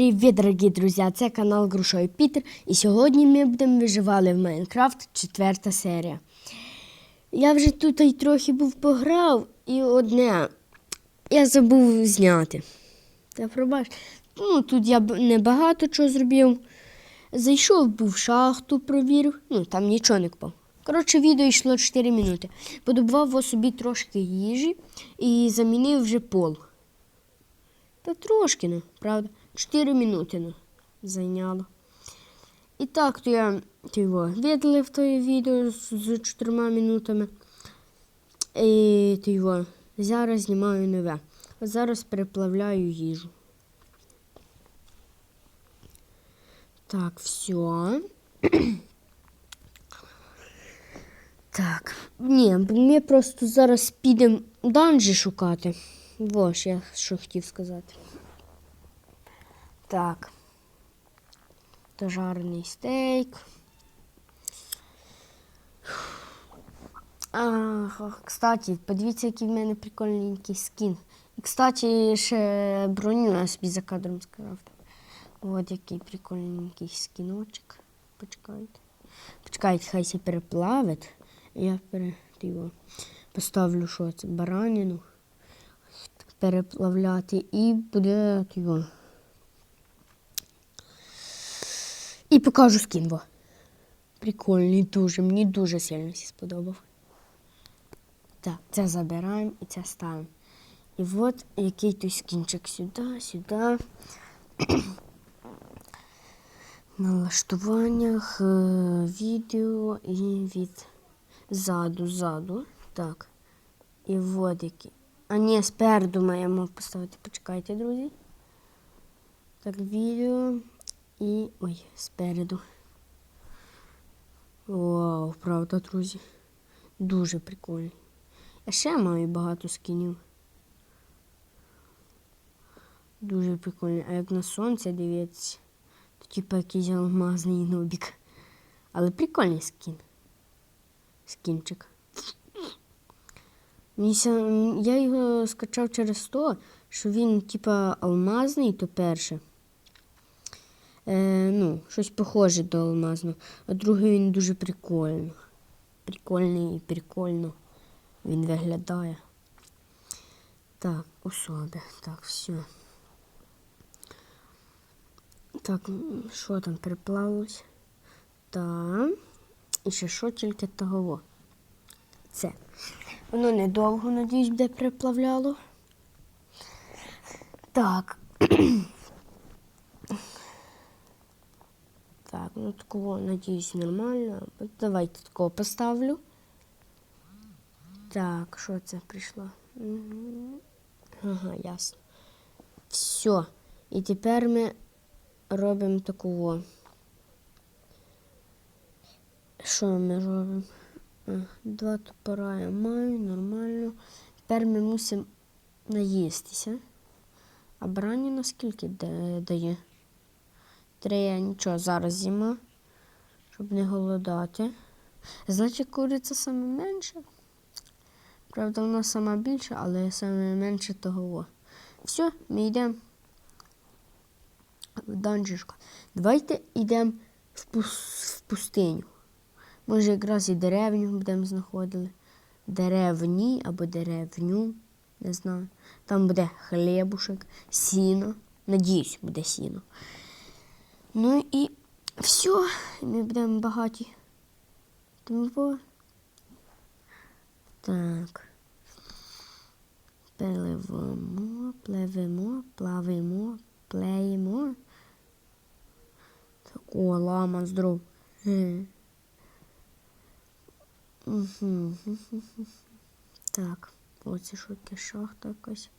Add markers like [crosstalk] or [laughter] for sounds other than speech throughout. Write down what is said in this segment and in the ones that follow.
Привіт, дорогі друзі! Це канал Грушой Пітер. І сьогодні ми будемо виживали в Майнкрафт, четверта серія. Я вже тут і трохи був пограв, і одне я забув зняти. Та пробач. Ну, тут я б- небагато чого зробив. Зайшов, був в шахту, провірив, ну там нічого не купав. Коротше, відео йшло 4 минути. Подобував собі трошки їжі і замінив вже пол. Та трошки, ну, правда. 4 минути ну, зайняло. І так, то я його, видалив тоє відео з, з 4 минутами. І то його, зараз знімаю нове. Зараз переплавляю їжу. Так, все. Так, ні, ми просто зараз підемо данжі шукати. Во ж я що хотів сказати. Так. То жарений стейк. А, кстати, подивіться, який в мене прикольненький скін. І, кстати, ще броню я собі за кадром скрафтив. От який прикольненький скіночок. Почекайте. Почекайте, хай се переплавить. Я пере... його поставлю що це, баранину переплавляти і буде його. І покажу скін. Во. Прикольний дуже, мені дуже сильно сподобав. Так, це забираємо і це ставимо. І от який той скінчик сюди, сюди. [clears throat] Налаштуваннях е, відео і від ззаду, ззаду. Так. І от який. А ні, спереду маємо поставити. Почекайте, друзі. Так, відео і. Ой, спереду. Вау, правда, друзі. Дуже прикольний. Я ще маю багато скінів. Дуже прикольний. А як на сонце дивиться, то типу якийсь алмазний нобік. Але прикольний скін. Скінчик. Я його скачав через то, що він, типа, алмазний, то перше. Ну, щось похоже до алмазного. А другий він дуже прикольно. Прикольний і прикольно він виглядає. Так, особи. Так, все. Так, що там переплавилось? Так. І ще що тільки того. Це. Воно недовго, надіюсь, буде переплавляло. Так. [clears throat] так, ну такого, надіюсь, нормально. Давайте такого поставлю. Так, що це прийшло? Ага, ясно. Все. І тепер ми робимо такого. Що ми робимо? Два топора я маю, нормально. Тепер ми мусимо наїстися. А брані наскільки дає? Три я нічого, зараз зима, щоб не голодати. Значить, куриця саме менше. Правда, вона сама більша, але саме менше того. Все, ми йдемо в данжишку. Давайте йдемо в, пус- в пустиню. Може, якраз і деревню будемо знаходили. Деревні або деревню, не знаю. Там буде хлібушек, сіно. Надіюсь, буде сіно. Ну і все, ми будемо багаті. Тому так. Переливаємо, пливемо, плавимо, плеємо. Так, о, лама здоров. Так, оце що таке шахта якась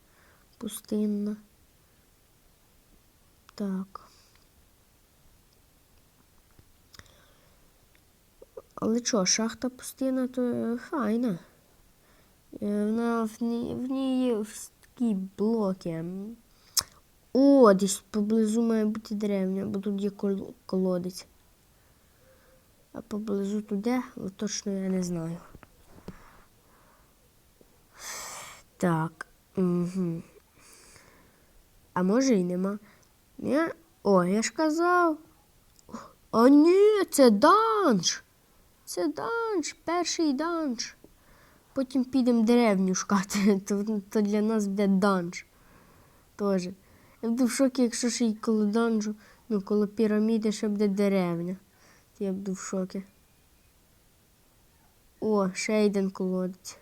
пустинна. Так. Але що, шахта пустинна, то е, файна. Е, Вона в ній, в ній є такі блоки. О, десь поблизу має бути деревня, бо тут є кол- колодець. А поблизу туди, от точно я не знаю. Так. Угу. А може і нема. Я О, я ж казав. А ні, це данж. Це данж, перший данж. Потім підемо деревню шукати, [laughs] то, то для нас буде данж. Тоже. Я буду в шокі, якщо ще й коло данжу, ну, коло піраміди ще буде деревня. То я буду в шокі. О, ще один колодець.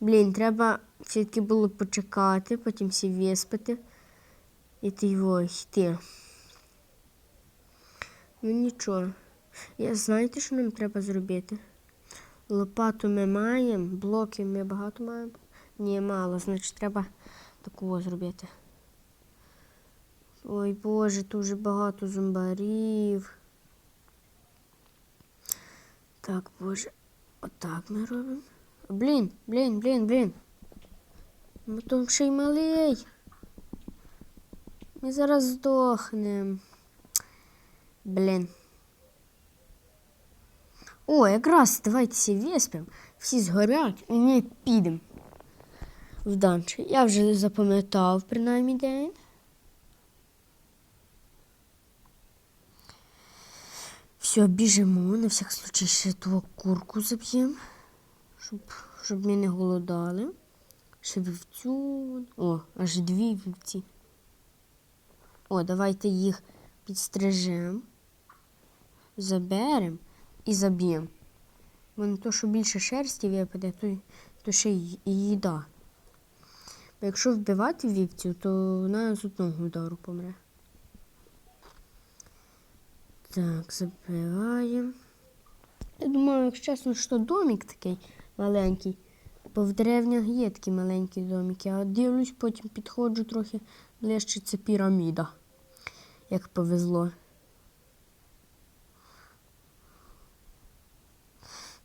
Блін, треба все-таки було почекати, потім всі виспати. І ти його йти. Ну нічого. Я знаєте, що нам треба зробити? Лопату ми маємо, блоків ми багато маємо. Ні, мало, значить треба такого зробити. Ой Боже, тут вже багато зомбарів. Так, Боже, отак ми робимо. Блін, блін, блін, блін. Бо там ще й малий. Ми зараз здохнемо. Блін. О, якраз давайте всі виспимо, всі згорять і ми підемо в данж. Я вже запам'ятав принаймні день. Все, біжимо, на всяк случай ще того курку заб'ємо, щоб, щоб ми не голодали. Ще вівцю. О, аж дві вівці. О, давайте їх підстрижемо, заберемо і заб'ємо. Бо не то, що більше шерсті випаде, то, то ще й їда. Бо якщо вбивати вівцю, то вона з одного удару помре. Так, забиваємо. Я думаю, якщо чесно, що домик такий маленький. Бо в деревнях є такі маленькі домики, а дивлюсь, потім підходжу трохи ближче, це піраміда. Як повезло.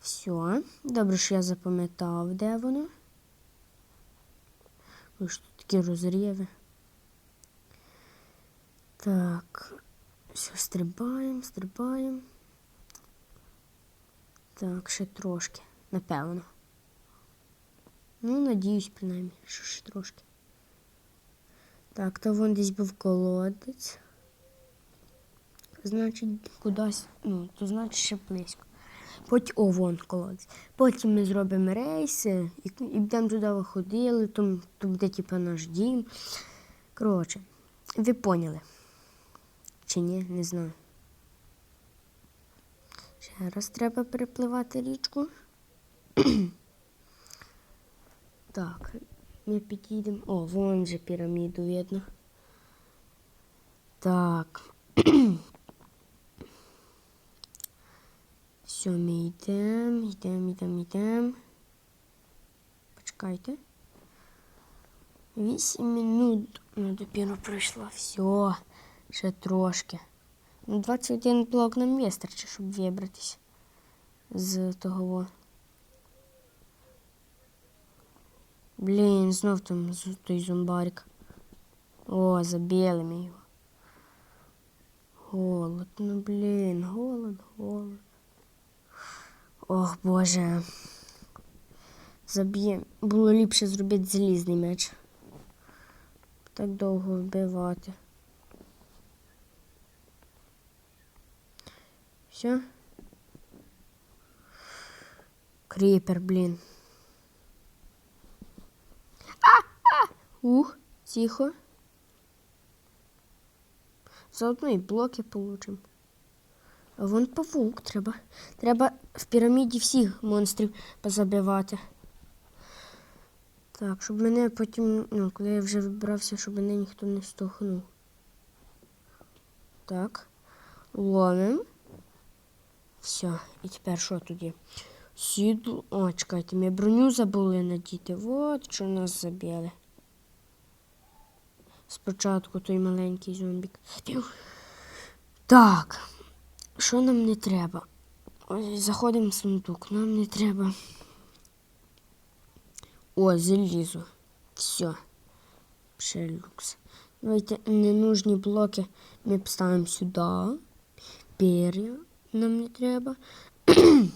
Все, добре, що я запам'ятав, де воно. Ось тут такі розріви. Так, все, стрибаємо, стрибаємо. Так, ще трошки, напевно. Ну, надіюсь, принаймні, що ще трошки. Так, то вон десь був колодець. Значить, кудись, ну, то значить ще близько. Потім, о, колодець. Потім ми зробимо рейси і, і будемо туди виходили, то буде типу наш дім. Коротше, ви поняли. Чи ні, не знаю. Ще раз треба перепливати річку. [clears throat] Так, ми підійдемо. О, вон же піраміду видно. Так. [clears throat] Все, ми йдемо, йдемо, йдемо, йдемо. Почекайте. Вісім минут. Ну, допіру пройшло. Все, ще трошки. Ну, 21 блок нам вистачить, щоб вибратися з того. Блін, знов там той зомбарик. О, забили ми його. Голод, ну блін, голод, голод. Ох, Боже. Заб'є. Було ліпше зробити залізний меч. Так довго вбивати. Все? Кріпер, блін. Ух, тихо. Заодно і блоки получимо. Вон павук треба. Треба в піраміді всіх монстрів позабивати. Так, щоб мене потім, ну, коли я вже вибрався, щоб мене ніхто не стохнув. Так. Ловим. Все. І тепер що тоді? Сідло. О, чекайте, ми броню забули надіти. От що нас забили. Спочатку той маленький зомбік. Так, що нам не треба? Заходимо в сундук, нам не треба. О, залізо. Все. Ще люкс. Давайте ненужні блоки ми поставимо сюди. Пер'я нам не треба. [clears throat]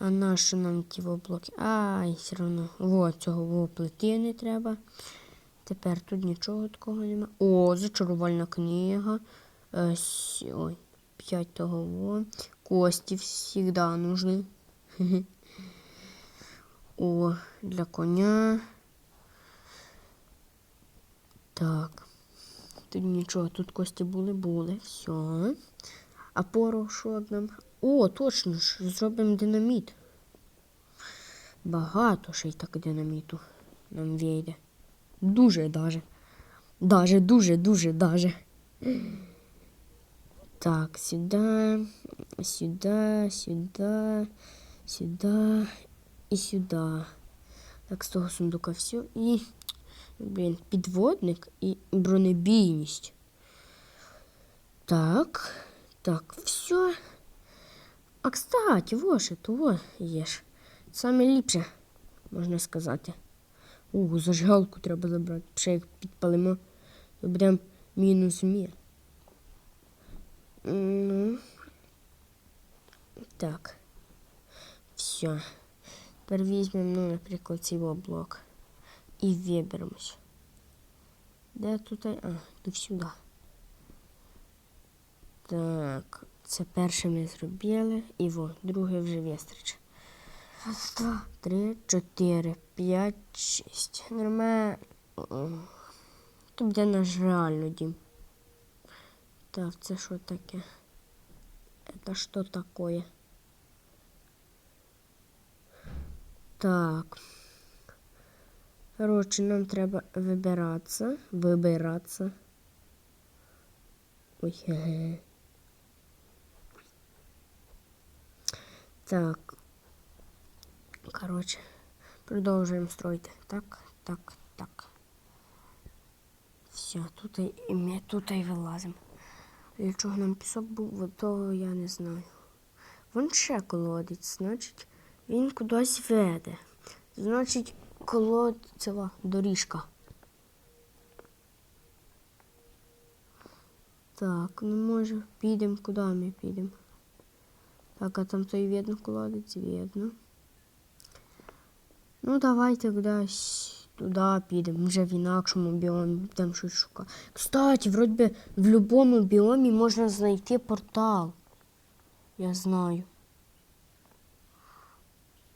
А на що нам ті блоки? Ай, все одно. Во, цього во плити не треба. Тепер тут нічого такого нема. О, зачарувальна книга. Е, ой, п'ять того. Во. Кості завжди нужны. [laughs] О, для коня. Так. Тут нічого, тут кості були, були. Все. А порошок нам. О, точно ж, зробимо динаміт. Багато ще й так динаміту нам вийде. Дуже даже. Даже, дуже, дуже даже. Так, сюда, сюда, сюда, сюда і сюда. Так, з того сундука все. І, блін, підводник і бронебійність. Так, так, все. А кстати, во ще того є ж. Саме ліпше, можна сказати. У, зажигалку треба забрати. Ще як підпалимо, то будемо мінус. Ну. Так. Все. Тепер візьмемо, ну, наприклад, цей блок. І виберемось. Де тут? А, тут сюди. Так, це перше ми зробили. І во, друге вже вистріч. Два, три, чотири, п'ять, шість. Нормально. Тут буде наш реально дім. Так, це що таке? Это що такое? Так. Короче, нам треба вибиратися. Вибиратися. Ой, [laughs] ге-ге. Так. Короче, продовжуємо строїти. Так, так, так. Все, тут і і ми тут і вилазимо. Для чого нам пісок був, то я не знаю. Вон ще колодець, значить, він кудись веде. Значить, колодцева доріжка. Так, ну може, підемо, куди ми підемо? Так, а там той видно колодець, видно. Ну, давайте кудись туди підемо, вже в інакшому біомі, будемо щось шукати. Кстати, вроді би, в будь-якому біомі можна знайти портал. Я знаю.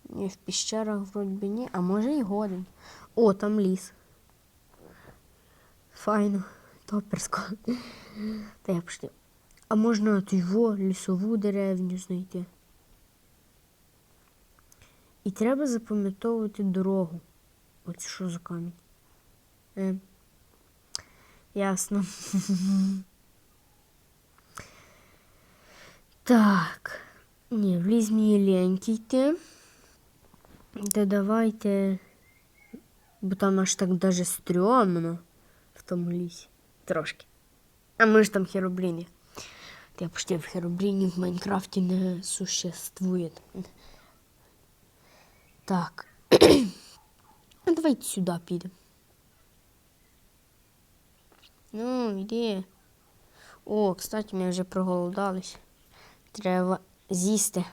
Ні, в піщерах вроді би ні, а може і годин. О, там ліс. Файно, топерсько. Та я пішли. А можна от його лісову деревню знайти. І треба запам'ятовувати дорогу. От що за камінь? Е, ясно. [laughs] так. Ні, в ліс мені ліньки йти. Та давайте. Бо там аж так даже стрьомно в тому лісі. Трошки. А ми ж там херобріни. Та я почти в херобріні в Майнкрафті не существує. Так. [clears throat] Ну, давайте сюди підемо. Ну, йди. О, кстати, ми вже проголодались. Треба з'їсти.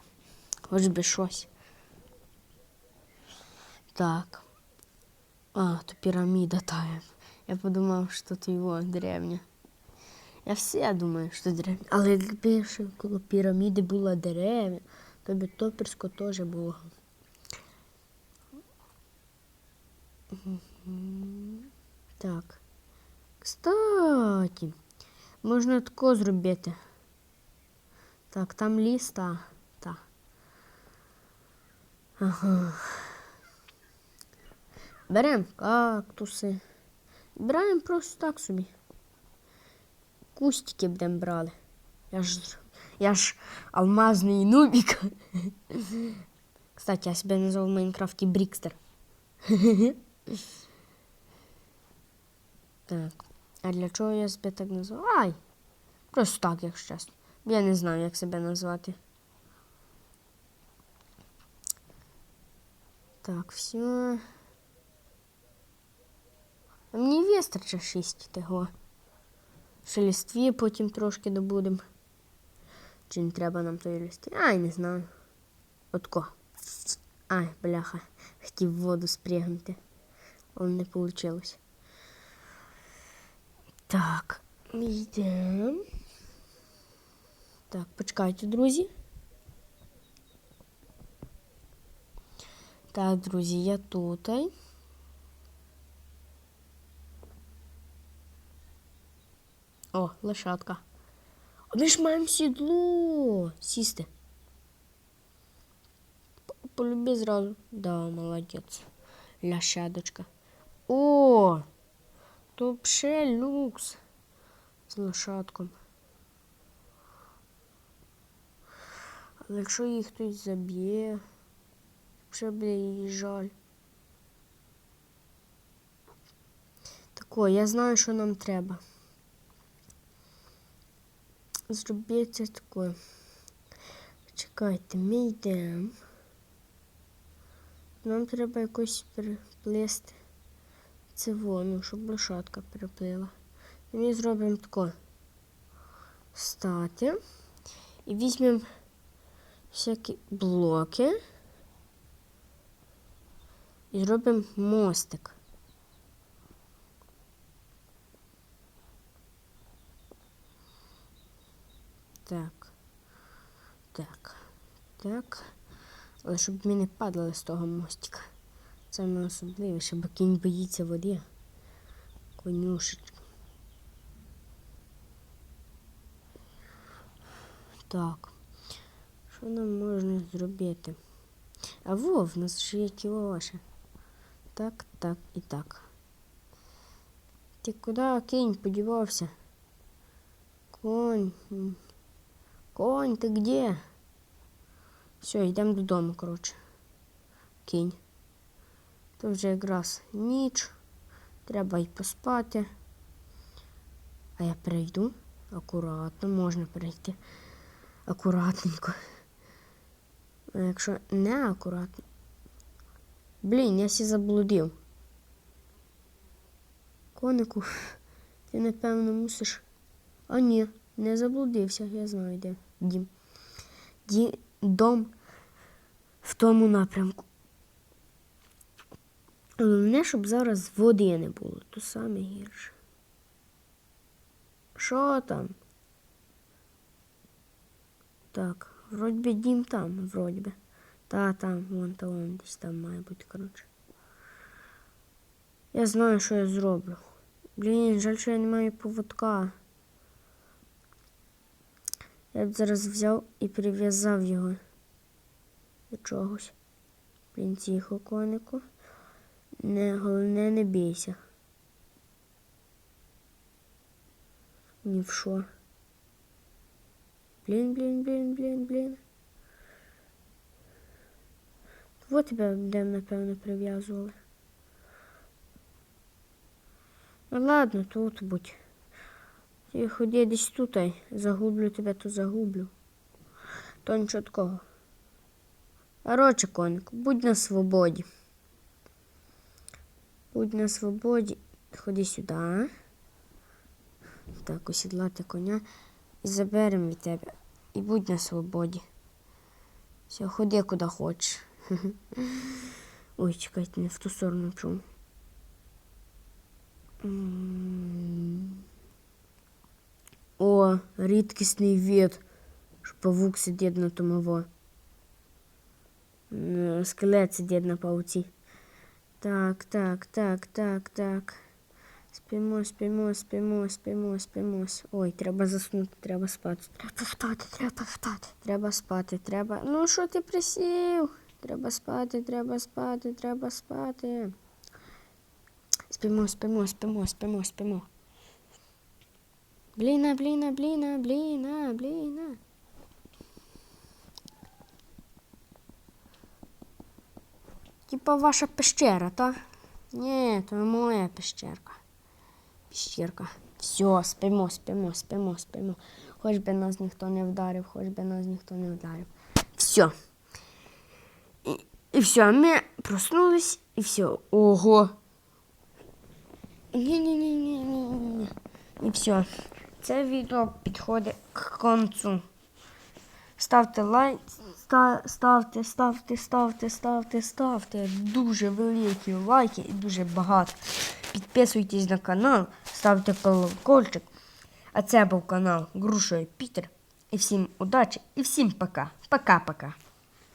Хоч би щось. Так. А, то піраміда тая. Я подумав, що то його деревня. Я все думаю, що деревня. Але якби ще коло піраміди була деревня, то би топерсько теж було. Так. Кстати, можна тако зробити. Так, там ліс, та. та. Ага. Беремо кактуси. Беремо просто так собі. Кустики будемо брали. Я ж, я ж алмазний нубік. Кстати, я себе назвав в Майнкрафті Брікстер. [laughs] Так. А для чого я себе так назвав? Ай! Просто так, якщо чесно. Я не знаю, як себе назвати. Так, все. Мені вистачить шість того. Шелістві потім трошки добудемо. Чи не треба нам тої листи? Ай, не знаю. Отко. Ай, бляха. Хотів воду спрягнути. Але не вийшло. Так, йдемо. Так, почекайте, друзі. Так, друзі, я тут. О, лошадка. А Ми ж маємо сідло. Сісти. П- Полюби зразу. Да, молодець. Лошадочка. О! То ще люкс з лошадком. Але якщо її хтось заб'є, вже буде їй жаль. Тако, я знаю, що нам треба. Зробити таке. Чекайте, ми йдемо. Нам треба якось переплисти це воно, щоб лошадка переплила. І ми зробимо тако. Стати. І візьмемо всякі блоки. І зробимо мостик. Так. Так. Так. Але щоб ми не падали з того мостика. Це не особливіше, бо кінь боїться води. Конюшечка. Так. Що нам можна зробити? А во, в нас ще є кілоша. Так, так і так. Ти куди кінь подівався? Конь. Конь, ти где? Все, йдемо додому, коротше. Кінь. То вже якраз ніч. Треба й поспати. А я перейду акуратно, можна перейти акуратненько. А якщо не акуратно. Блін, я сі заблудив. Конику, ти напевно мусиш. А ні, не заблудився, я знаю, де дім. Ді... Дом в тому напрямку. Головне, щоб зараз води не було, то саме гірше. Що там? Так, вроді би дім там, вроді би. Та там, вон та вон десь там має бути, коротше. Я знаю, що я зроблю. Блін, жаль, що я не маю поводка. Я б зараз взяв і прив'язав його до чогось. Блін, тихо, конику. Не, головне, не бійся. Ні в що. Блін, блін, блін, блін, блін. Вот тебе де, напевно, прив'язували. Ну ладно, тут будь. Ти ходи десь тут, загублю тебе, то загублю. То нічого такого. Короче, конику, будь на свободі. Будь на свободі. Ходи сюди. Так, осідлати коня. І заберемо від тебе. І будь на свободі. Все, ходи куди хочеш. [laughs] Ой, чекайте, не в ту сторону чому. О, рідкісний від. Що павук сидить на тому во. Е, Скелет сидить на пауці. Так, так, так, так, так. Спимо, спимо, спимо, спимо, спимо. Ой, треба заснути, треба спати. Треба спати, треба спати. Треба спати, треба. Ну що ти присів? Треба спати, треба спати, треба спати. Спимо, спимо, спимо, спимо, спимо. Бліна, бліна, бліна, бліна, бліна. Типа ваша пещера, та? Ні, то моя пещерка. Пещерка. Все, спимо, спимо, спимо, спимо. Хоч би нас ніхто не вдарив, хоч би нас ніхто не вдарив. Все. І, і все, ми проснулись, і все. Ого. Ні-ні-ні-ні-ні. І все. Це відео підходить к концу. Ставте лайк, ставте, ставте, ставте, ставте, ставте. Дуже великі лайки і дуже багато. підписуйтесь на канал, ставте колокольчик. А це був канал Грушою Пітер. І всім удачі і всім пока. Пока-пока.